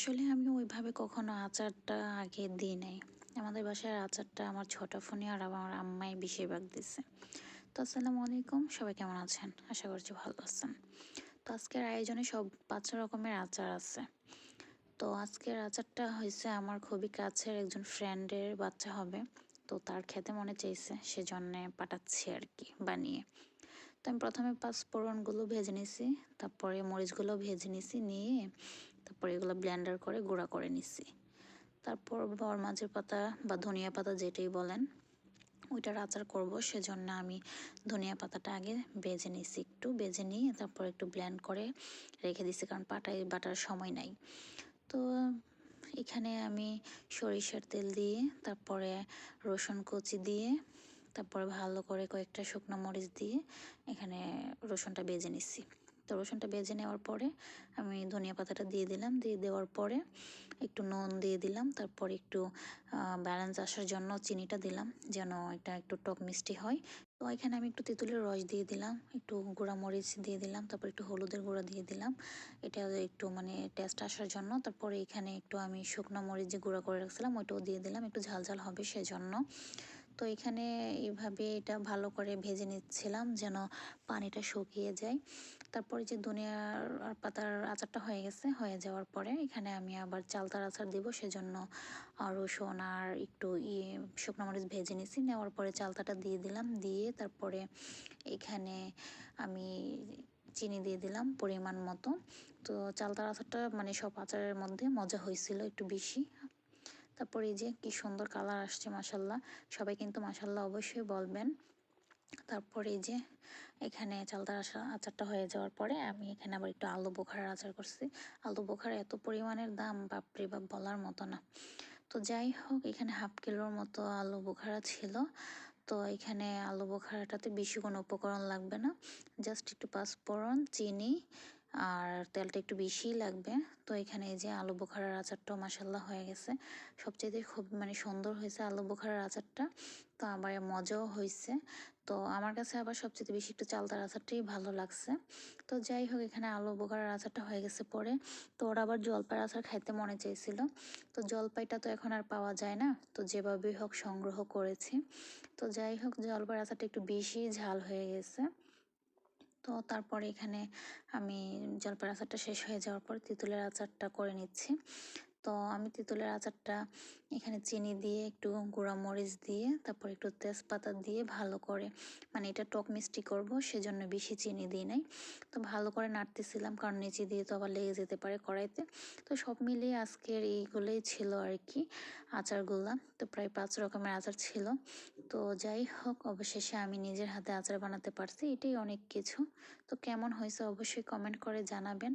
আসলে আমি ওইভাবে কখনো আচারটা আগে দিই নাই। আমাদের বাসার আচারটা আমার ছোট ফোনে আর আমার আম্মাই বেশিরভাগ দিছে। তো আসসালামু আলাইকুম, সবাই কেমন আছেন? আশা করছি ভালো আছেন। তো আজকের আয়োজনে সব পাঁচ রকমের আচার আছে। তো আজকের আচারটা হয়েছে আমার খুবই কাছের একজন ফ্রেন্ডের বাচ্চা হবে। তো তার খেতে মনে চাইছে, সেজন্যে পাঠাচ্ছি আর কি, বানিয়ে। তো আমি প্রথমে পাঁচ পাঁচফোড়নগুলো ভেজে নিছি, তারপরে মরিচগুলো ভেজে নিছি, নিয়ে তারপরে এগুলো ব্লেন্ডার করে গুঁড়া করে নিছি তারপর বরমাঝের পাতা বা ধনিয়া পাতা যেটাই বলেন, ওইটার আচার করব। সেজন্য আমি ধনিয়া পাতাটা আগে বেজে নিছি একটু, বেজে নিয়ে তারপর একটু ব্লেন্ড করে রেখে দিছি কারণ পাটায় বাটার সময় নাই। তো এখানে আমি সরিষার তেল দিয়ে, তারপরে রসুন কুচি দিয়ে, তারপরে ভালো করে কয়েকটা শুকনো মরিচ দিয়ে এখানে রসুনটা বেজে নিচ্ছি। তো রসুনটা বেজে নেওয়ার পরে আমি ধনিয়া পাতাটা দিয়ে দিলাম। দিয়ে দেওয়ার পরে একটু নুন দিয়ে দিলাম। তারপর একটু ব্যালেন্স আসার জন্য চিনিটা দিলাম যেন এটা একটু টক মিষ্টি হয়। তো এখানে আমি একটু তেঁতুলের রস দিয়ে দিলাম, একটু মরিচ দিয়ে দিলাম, তারপর একটু হলুদের গুঁড়া দিয়ে দিলাম। এটা একটু মানে টেস্ট আসার জন্য। তারপরে এখানে একটু আমি শুকনো মরিচ যে গুঁড়া করে রাখছিলাম, ওইটাও দিয়ে দিলাম। একটু ঝাল ঝাল হবে সেজন্য। তো এখানে এইভাবে এটা ভালো করে ভেজে নিচ্ছিলাম যেন পানিটা শুকিয়ে যায়। তারপরে যে দুনিয়ার পাতার আচারটা হয়ে গেছে, হয়ে যাওয়ার পরে এখানে আমি আবার চালতার আচার দিব, সেজন্য রসুন আর একটু ইয়ে শুকনো মরিচ ভেজে নিছি। নেওয়ার পরে চালতাটা দিয়ে দিলাম, দিয়ে তারপরে এখানে আমি চিনি দিয়ে দিলাম পরিমাণ মতো। তো চালতার আচারটা মানে সব আচারের মধ্যে মজা হয়েছিল একটু বেশি। তারপর এই যে কি সুন্দর কালার আসছে মাসাল্লাহ সবাই কিন্তু মাসাল্লাহ অবশ্যই বলবেন। তারপরে যে এখানে চালতার আচারটা হয়ে যাওয়ার পরে আমি এখানে আবার একটু আলু বোখার আচার করছি। আলু বোখার এত পরিমাণের দাম, বাপরে বাপ, বলার মতো না। তো যাই হোক, এখানে হাফ কিলোর মতো আলু বোখারা ছিল। তো এখানে আলু বোখারাটাতে বেশি কোনো উপকরণ লাগবে না। জাস্ট একটু পাঁচফোড়ন, চিনি আর তেলটা একটু বেশিই লাগবে। তো এখানে এই যে আলু বোখারার আচারটাও মাসাল্লাহ হয়ে গেছে। সবচেয়ে খুব মানে সুন্দর হয়েছে আলু বোখারার আচারটা। তো আবার মজাও হয়েছে। তো আমার কাছে আবার সবচেয়ে বেশি একটু চালতার আচারটাই ভালো লাগছে। তো যাই হোক, এখানে আলু বোখারার আচারটা হয়ে গেছে পরে। তো ওরা আবার জলপাইয়ের আচার খাইতে মনে চাইছিল। তো জলপাইটা তো এখন আর পাওয়া যায় না। তো যেভাবেই হোক সংগ্রহ করেছি। তো যাই হোক জলপাইয়ের আচারটা একটু বেশি ঝাল হয়ে গেছে। তো তারপরে এখানে আমি জলপাইয়ের আচারটা শেষ হয়ে যাওয়ার পর তেঁতুলের আচারটা করে নিচ্ছি। তো আমি তেঁতুলের আচারটা এখানে চিনি দিয়ে, একটু গুঁড়া মরিচ দিয়ে, তারপর একটু তেজপাতা দিয়ে ভালো করে মানে এটা টক মিষ্টি করব, সেজন্য বেশি চিনি দিই নাই। তো ভালো করে নাড়তেছিলাম, কারণ নিচে দিয়ে তো আবার লেগে যেতে পারে কড়াইতে। তো সব মিলিয়ে আজকের এইগুলোই ছিল আর কি আচারগুলা। তো প্রায় পাঁচ রকমের আচার ছিল। তো যাই হোক, অবশেষে আমি নিজের হাতে আচার বানাতে পারছি, এটাই অনেক কিছু। তো কেমন হয়েছে অবশ্যই কমেন্ট করে জানাবেন।